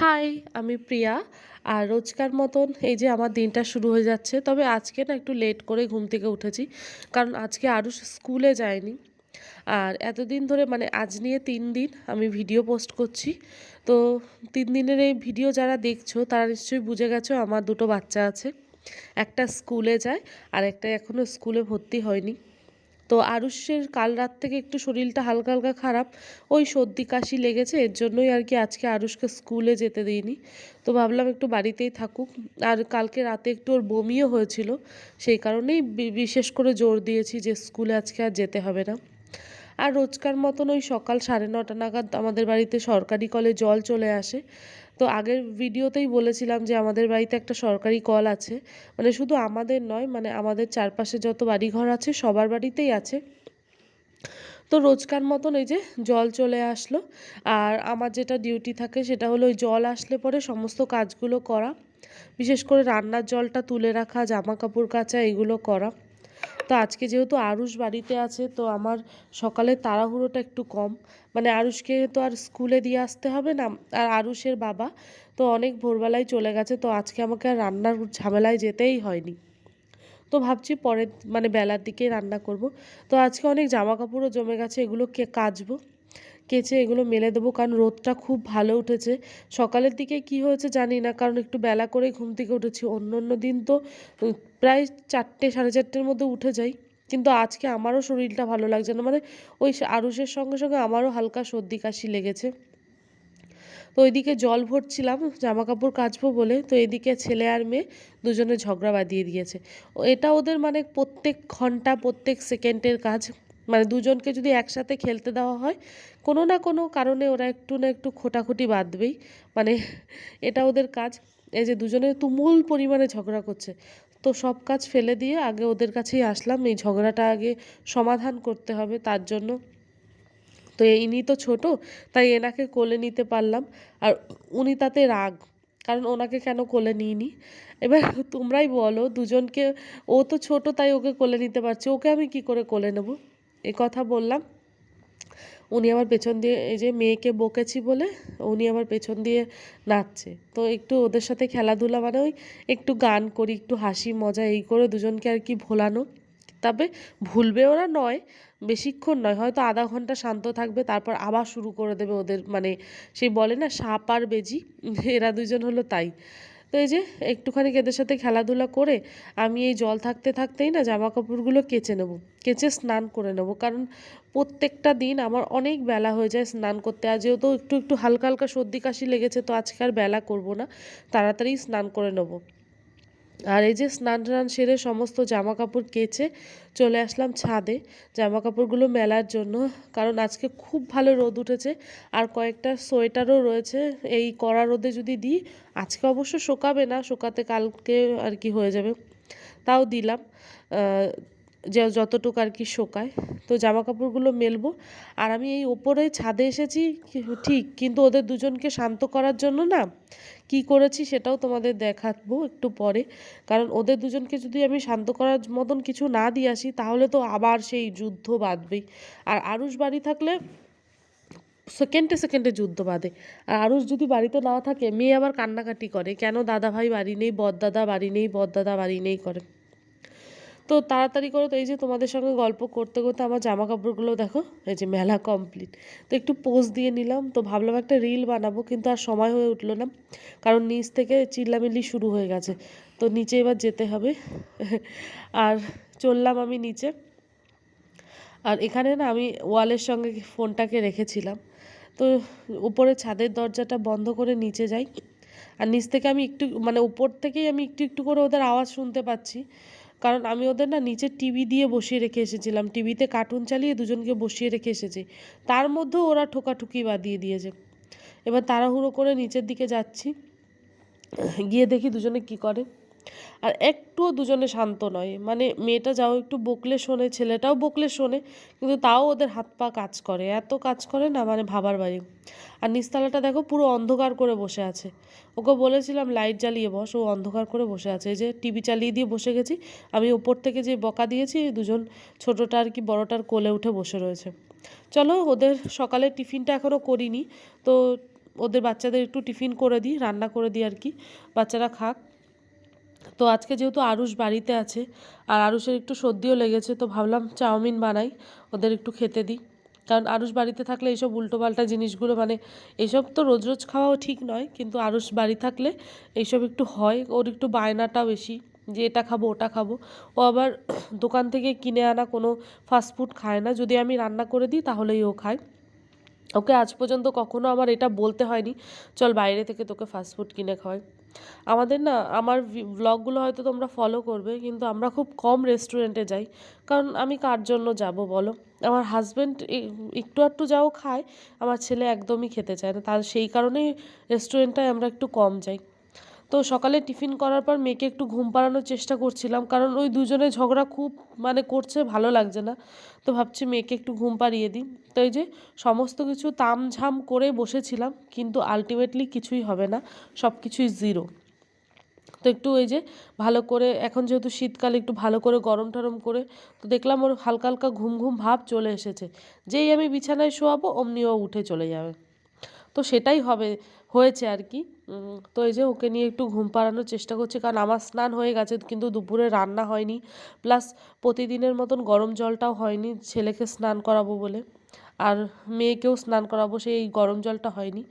High আমি প্রিয়া। আর রোজকার মতন এই যে আমার দিনটা শুরু হয়ে যাচ্ছে, তবে আজকে না একটু লেট করে ঘুম থেকে উঠেছি, কারণ আজকে আরও স্কুলে যায়নি আর এতদিন ধরে মানে আজ নিয়ে তিন দিন আমি ভিডিও পোস্ট করছি। তো তিন দিনের এই ভিডিও যারা দেখছ, তারা নিশ্চয়ই বুঝে গেছো আমার দুটো বাচ্চা আছে। একটা স্কুলে যায়, আর একটা এখনও স্কুলে ভর্তি হয়নি। তো আরুষের কাল রাত থেকে একটু শরীরটা হালকা হালকা খারাপ। ওই সর্দি, কাশি লেগেছে, এর জন্যই আর কি আজকে আরুষকে স্কুলে যেতে দিইনি। তো ভাবলাম একটু বাড়িতেই থাকুক। আর কালকে রাতে একটু ওর বমিও হয়েছিল, সেই কারণেই বিশেষ করে জোর দিয়েছি যে স্কুলে আজকে আর যেতে হবে না। আর রোজকার মতন ওই সকাল সাড়ে নটা নাগাদ আমাদের বাড়িতে সরকারি কলে জল চলে আসে। তো আগের ভিডিওতেই বলেছিলাম যে আমাদের বাড়িতে একটা সরকারি কল আছে। মানে শুধু আমাদের নয় মানে আমাদের চারপাশে যত বাড়িঘর আছে, সবার বাড়িতেই আছে। তো রোজকার মতন এই যে জল চলে আসলো। আর আমার যেটা ডিউটি থাকে সেটা হলো ওই জল আসলে পরে সমস্ত কাজগুলো করা। বিশেষ করে রান্নার জলটা তুলে রাখা জামা কাপড় কাচা, এগুলো করা। তো আজকে যেহেতু আরুষ বাড়িতে আছে, তো আমার সকালে তাড়াহুড়োটা একটু কম। মানে আরুষকে তো আর স্কুলে দিয়ে আসতে হবে না, আর আরুষের বাবা তো অনেক ভোরবেলায় চলে গেছে, তো আজকে আমাকে আর রান্নার ঝামেলায় যেতেই হয়নি। তো ভাবছি পরের মানে বেলার দিকে রান্না করব। তো আজকে অনেক জামা কাপড়ও জমে গেছে, এগুলো কে কাচবো? কেচে এগুলো মেলে দেবো, কারণ রোদটা খুব ভালো উঠেছে। সকালের দিকে কি হয়েছে জানি না, কারণ একটু বেলা করে ঘুম থেকে উঠেছি। অন্য অন্য দিন তো প্রায় চারটে, সাড়ে চারটের মধ্যে উঠে যাই। কিন্তু আজকে আমারও শরীরটা ভালো লাগছে না মানে ওই আরুষের সঙ্গে সঙ্গে আমারও হালকা সর্দি কাশি লেগেছে। তো ওইদিকে জল ভরছিলাম জামা কাপড় কাচবো বলে, তো এদিকে ছেলে আর মেয়ে দুজনে ঝগড়া বাঁধিয়ে দিয়েছে। এটা ওদের মানে প্রত্যেক ঘণ্টা, প্রত্যেক সেকেন্ডের কাজ। মানে দুজনকে যদি একসাথে খেলতে দেওয়া হয়, কোনো না কোনো কারণে ওরা একটু না একটু খোটাখুটি বাঁধবেই। মানে এটা ওদের কাজ। এই যে দুজনে তুমুল পরিমাণে ঝগড়া করছে। তো সব কাজ ফেলে দিয়ে আগে ওদের কাছেই আসলাম। এই ঝগড়াটা আগে সমাধান করতে হবে তার জন্য। তো ইনি তো ছোট, তাই এনাকে কোলে নিতে পারলাম। আর উনি তাতে রাগ, কারণ ওনাকে কেন কোলে নিইনি? এবার তোমরাই বলো, দুজনকে, ও তো ছোট, তাই ওকে কোলে নিতে পারছি। ওকে আমি কি করে কোলে নেব? এ কথা বললাম। উনি আমার পেছন দিয়ে এই যে মেয়েকে বকেছি বলে উনি আমার পেছন দিয়ে নাচছে। তো একটু ওদের সাথে খেলাধুলা মানে ওই একটু গান করি, একটু হাসি, মজা এই করে দুজনকে আর কি ভোলানো। তবে ভুলবে ওরা নয়, বেশিক্ষণ নয়, হয়তো আধা ঘণ্টা শান্ত থাকবে, তারপর আবার শুরু করে দেবে ওদের মানে সেই বলে না সাপ আর বেজি, এরা দুজন হলো তাই। তো এই যে একটুখানি এদের সাথে খেলাধুলা করে আমি এই জল থাকতে থাকতেই না জামা কাপড়গুলো কেচে নেব, কেচে স্নান করে নেব। কারণ প্রত্যেকটা দিন আমার অনেক বেলা হয়ে যায় স্নান করতে। আর যেহেতু একটু একটু হালকা হালকা সর্দি কাশি লেগেছে, তো আজকে আর বেলা করব না, তাড়াতাড়ি স্নান করে নেব। আর এই যে স্নান টান সেরে সমস্ত জামা কাপড় কেচে চলে আসলাম ছাদে। জামা কাপড়গুলো মেলার জন্য, কারণ আজকে খুব ভালো রোদ উঠেছে। আর কয়েকটা সোয়েটারও রয়েছে, এই কড়া রোদে যদি দিই, আজকে অবশ্য শোকাবে না, শোকাতে কালকে আর কি হয়ে যাবে। তাও দিলাম। যে যতটুকু আর কি শোকায়। তো জামা কাপড়গুলো মেলবো। আর আমি এই ওপরে ছাদে এসেছি ঠিক, কিন্তু ওদের দুজনকে শান্ত করার জন্য না কি করেছি সেটাও তোমাদের দেখাবো একটু পরে। কারণ ওদের দুজনকে যদি আমি শান্ত করার মতন কিছু না দিয়ে আসি, তাহলে তো আবার সেই যুদ্ধ বাঁধবেই। আর আরুষ বাড়ি থাকলে সেকেন্ডে সেকেন্ডে যুদ্ধ বাঁধে। আর আরুষ যদি বাড়িতে না থাকে, মেয়ে আবার কান্নাকাটি করে, কেন দাদা ভাই বাড়ি নেই বদদাদা বাড়ি নেই বদদাদা বাড়ি নেই করে। তো তাড়াতাড়ি করে তো এই যে তোমাদের সঙ্গে গল্প করতে করতে আমার জামা কাপড়গুলো দেখো, এই যে মেলা কমপ্লিট তো একটু পোজ দিয়ে নিলাম, তো ভাবলাম একটা রিল বানাবো, কিন্তু আর সময় হয়ে উঠল না, কারণ নিচ থেকে চিল্লামিল্লি শুরু হয়ে গেছে। তো নিচে এবার যেতে হবে। আর চললাম আমি নিচে। আর এখানে না আমি ওয়ালের সঙ্গে ফোনটাকে রেখেছিলাম। তো উপরে ছাদের দরজাটা বন্ধ করে নিচে যাই। আর নিচ থেকে আমি একটু মানে উপর থেকেই আমি একটু একটু করে ওদের আওয়াজ শুনতে পাচ্ছি। কারণ আমি ওদের না নিচে টিভি দিয়ে বসিয়ে রেখে এসেছিলাম। টিভিতে কার্টুন চালিয়ে দুজনকে বসিয়ে রেখে এসেছি। তার মধ্যেও ওরা ঠোকাঠুকি বাদিয়ে দিয়েছে। এবার তাড়াহুড়ো করে নিচের দিকে যাচ্ছি। গিয়ে দেখি দুজনে কি করে। আর একটুও দুজনে শান্ত নয়। মানে মেয়েটা যাও একটু বকলে শোনে, ছেলেটাও বকলে শোনে, কিন্তু তাও ওদের হাত পা কাজ করে। এত কাজ করে না মানে ভাবার বাড়ি। আর নিচতলাটা দেখো পুরো অন্ধকার করে বসে আছে। ওকে বলেছিলাম, লাইট জ্বালিয়ে বস। ও অন্ধকার করে বসে আছে। এই যে টিভি চালিয়ে দিয়ে বসে গেছি। আমি ওপর থেকে যে বকা দিয়েছি দুজন ছোটোটা আর কি বড়টার কোলে উঠে বসে রয়েছে। চলো, ওদের সকালে টিফিনটা এখনও করিনি। তো ওদের বাচ্চাদের একটু টিফিন করে দিই, রান্না করে দিই আর কি। বাচ্চারা খাক। তো আজকে যেহেতু আরুষ বাড়িতে আছে, আর আরুষের একটু সর্দিও লেগেছে, তো ভাবলাম চাউমিন বানাই, ওদের একটু খেতে দিই। কারণ আরুষ বাড়িতে থাকলে এইসব উল্টোপাল্টা জিনিসগুলো মানে এইসব তো রোজ রোজ খাওয়াও ঠিক নয়, কিন্তু আরুষ বাড়ি থাকলে এইসব একটু হয়, ওর একটু বায়নাটা বেশি, যে এটা খাব, ওটা খাব। ও আবার দোকান থেকে কিনে আনা কোনো ফাস্টফুড খায় না, যদি আমি রান্না করে দিই তাহলেই ও খায়। ওকে আজ পর্যন্ত কখনো আমার এটা বলতে হয়নি, চল বাইরে থেকে তোকে ফাস্টফুড কিনে খাওয়াই। আমাদের না, আমার ব্লগগুলো হয়তো তোমরা ফলো করবে, কিন্তু আমরা খুব কম রেস্টুরেন্টে যাই। কারণ আমি কার জন্য যাব বলো? আমার হাজব্যান্ড একটু একটু যাও খায়, আমার ছেলে একদমই খেতে চায় না। তার সেই কারণেই রেস্টুরেন্টটায় আমরা একটু কম যাই। তো সকালে টিফিন করার পর মেয়েকে একটু ঘুম পাড়ানোর চেষ্টা করছিলাম, কারণ ওই দুজনে ঝগড়া খুব মানে করছে, ভালো লাগছে না। তো ভাবছি মেয়েকে একটু ঘুম পাড়িয়ে দিই। তো এই যে সমস্ত কিছু তামঝাম করে বসেছিলাম, কিন্তু আলটিমেটলি কিছুই হবে না সব কিছুই জিরো তো একটু ওই যে ভালো করে, এখন যেহেতু শীতকালে, একটু ভালো করে গরম টরম করে, তো দেখলাম ওর হালকা হালকা ঘুম ঘুম ভাব চলে এসেছে। যেই আমি বিছানায় শোয়াবো অমনি ও উঠে চলে যাবে। তো সেটাই হবে, হয়েছে আর কি। তো এই যে ওকে নিয়ে একটু ঘুম পাড়ানোর চেষ্টা করছি, কারণ আমার স্নান হয়ে গেছে, কিন্তু দুপুরে রান্না হয়নি। প্লাস প্রতিদিনের মতন গরম জলটাও হয়নি, ছেলেকে স্নান করাবো বলে। আর মেয়েকেও স্নান করাবো, সেই গরম জলটা হয়নি।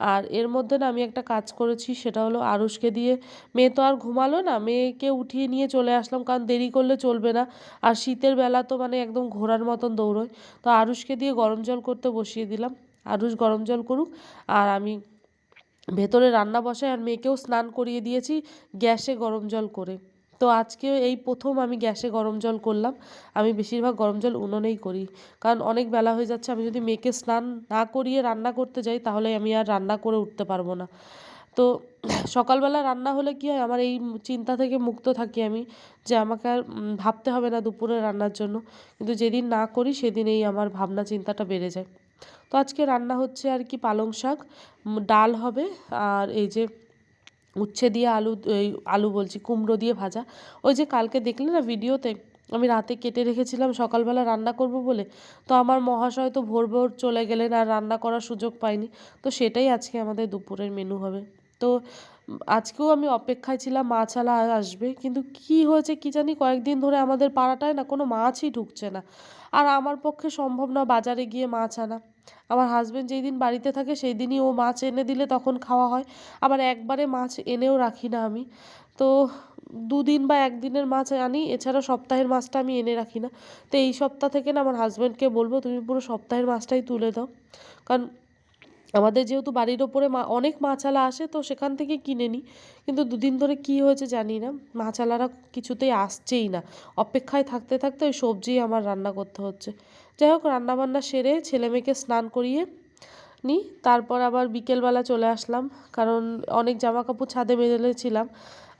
আর এর মধ্যে না আমি একটা কাজ করেছি, সেটা হলো আরুষকে দিয়ে। মেয়ে তো আর ঘুমালো না, মেয়েকে উঠিয়ে নিয়ে চলে আসলাম, কারণ দেরি করলে চলবে না। আর শীতের বেলা তো মানে একদম ঘোরার মতন দৌড়োয়। তো আরুষকে দিয়ে গরম জল করতে বসিয়ে দিলাম। আরুষ গরম জল করুক। আর আমি ভেতরে রান্না বসাই, আর মেয়েকেও স্নান করিয়ে দিয়েছি, গ্যাসে গরম জল করে। তো আজকে এই প্রথম আমি গ্যাসে গরম জল করলাম। আমি বেশিরভাগ গরম জল উনুনেই করি। কারণ অনেক বেলা হয়ে যাচ্ছে, আমি যদি মেয়েকে স্নান না করিয়ে রান্না করতে যাই, তাহলে আমি আর রান্না করে উঠতে পারব না। তো সকালবেলা রান্না হলে কী হয়, আমার এই চিন্তা থেকে মুক্ত থাকি আমি যে আমাকে আর ভাবতে হবে না দুপুরে রান্নার জন্য। কিন্তু যেদিন না করি সেদিন এই আমার ভাবনা চিন্তাটা বেড়ে যায়। তো আজকে রান্না হচ্ছে আর কি পালং শাক ডাল হবে আর এই যে উচ্ছে দিয়ে আলু, এই আলু বলছি, কুমড়ো দিয়ে ভাজা। ওই যে কালকে দেখলে না ভিডিওতে, আমি রাতে কেটে রেখেছিলাম, সকালবেলা রান্না করব বলে। তো আমার মহাশয় তো ভোর ভোর চলে গেলেন আর রান্না করার সুযোগ পাইনি তো সেটাই আজকে আমাদের দুপুরের মেনু হবে। তো আজকেও আমি অপেক্ষায় ছিলাম মাছালা আসবে। কিন্তু কি হয়েছে কি জানি, কয়েকদিন ধরে আমাদের পাড়াটায় না কোনো মাছই ঢুকছে না। আর আমার পক্ষে সম্ভব না বাজারে গিয়ে মাছ আনা। আমার হাজব্যান্ড যেই দিন বাড়িতে থাকে সেই দিনই ও মাছ এনে দিলে তখন খাওয়া হয়। আবার একবারে মাছ এনেও রাখি না আমি। তো দুদিন বা একদিনের মাছ আনি, এছাড়া সপ্তাহের মাছটা আমি এনে রাখি না। তো এই সপ্তাহ থেকে না আমার হাজব্যান্ডকে বলব, তুমি পুরো সপ্তাহের মাছটাই তুলে দাও। কারণ আমাদের যেহেতু বাড়ির ওপরে মা অনেক মাছালা আসে, তো সেখান থেকে কিনে নিই। কিন্তু দুদিন ধরে কী হয়েছে জানি না। মাছালারা কিছুতেই আসছেই না। অপেক্ষায় থাকতে থাকতে ওই সবজি আমার রান্না করতে হচ্ছে। যাই হোক, রান্নাবান্না সেরে ছেলে মেয়েকে স্নান করিয়ে নিই। তারপর আবার বিকেলবেলা চলে আসলাম, কারণ অনেক জামা কাপড় ছাদে মেলেছিলাম।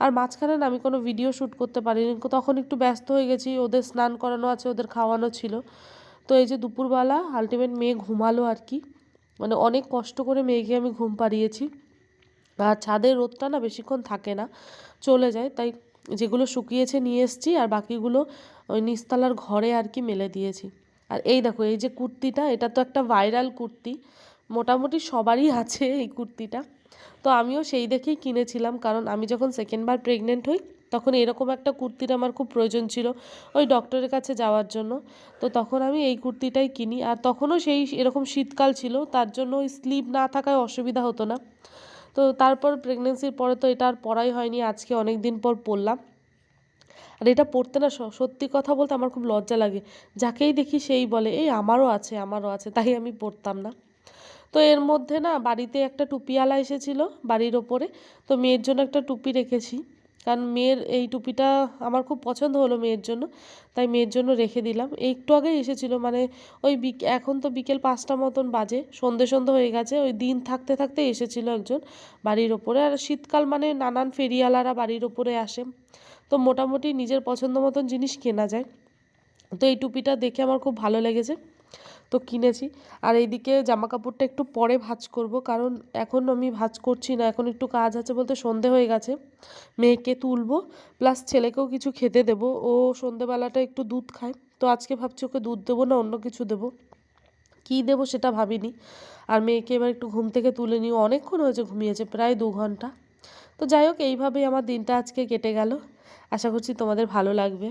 আর মাঝখানে না আমি কোনো ভিডিও শ্যুট করতে পারিনি, তখন একটু ব্যস্ত হয়ে গেছি, ওদের স্নান করানো আছে, ওদের খাওয়ানো ছিল। তো এই যে দুপুরবেলা আলটিমেট মেয়ে ঘুমালো আর কি মানে অনেক কষ্ট করে মেয়েকে আমি ঘুম পাড়িয়েছি। আর ছাদের রোদটা না বেশিক্ষণ থাকে না, চলে যায়, তাই যেগুলো শুকিয়েছে নিয়ে এসেছি, আর বাকিগুলো ওই নিচতলার ঘরে আর কি মেলে দিয়েছি। আর এই দেখো, এই যে কুর্তিটা, এটা তো একটা ভাইরাল কুর্তি। মোটামুটি সবারই আছে এই কুর্তিটা। তো আমিও সেই দেখেই কিনেছিলাম, কারণ আমি যখন সেকেন্ডবার প্রেগনেন্ট হই, তখন এরকম একটা কুর্তির আমার খুব প্রয়োজন ছিল ওই ডক্টরের কাছে যাওয়ার জন্য। তো তখন আমি এই কুর্তিটাই কিনি, আর তখনও সেই এরকম শীতকাল ছিল, তার জন্য ওই স্লিপ না থাকায় অসুবিধা হতো না। তো তারপর প্রেগনেন্সির পরে তো এটা আর পরাই হয়নি, আজকে অনেক দিন পর পরলাম। আর এটা পড়তে না সত্যি কথা বলতে আমার খুব লজ্জা লাগে। যাকেই দেখি সেই বলে, এই আমারও আছে আমারও আছে। তাই আমি পড়তাম না। তো এর মধ্যে না বাড়িতে একটা টুপিওয়ালা এসেছিল বাড়ির ওপরে। তো মেয়ের জন্য একটা টুপি রেখেছি। কারণ মেয়ের এই টুপিটা আমার খুব পছন্দ হলো মেয়ের জন্য, তাই মেয়ের জন্য রেখে দিলাম। একটু আগেই এসেছিল মানে ওই এখন তো বিকেল পাঁচটা মতন বাজে, সন্ধে সন্ধে হয়ে গেছে, ওই দিন থাকতে থাকতে এসেছিল একজন বাড়ির ওপরে, আর শীতকাল মানে নানান ফেরিওয়ালারা বাড়ির ওপরে আসে। তো মোটামুটি নিজের পছন্দ মতন জিনিস কেনা যায়। তো এই টুপিটা দেখে আমার খুব ভালো লেগেছে। তো কিনেছি। আর এইদিকে জামা কাপড়টা একটু পরে ভাঁজ করব, কারণ এখন আমি ভাঁজ করছি না, এখন একটু কাজ আছে বলতে সন্ধে হয়ে গেছে। মেয়েকে তুলবো, প্লাস ছেলেকেও কিছু খেতে দেবো। ও সন্ধেবেলাটা একটু দুধ খায়, তো আজকে ভাবছি ওকে দুধ দেবো না অন্য কিছু দেবো। কী দেবো সেটা ভাবিনি। আর মেয়েকে এবার একটু ঘুম থেকে তুলে নিয়ে অনেকক্ষণ হয়েছে ঘুমিয়েছে, প্রায় দু ঘণ্টা। তো যাই হোক, এইভাবেই আমার দিনটা আজকে কেটে গেল। আশা করছি তোমাদের ভালো লাগবে।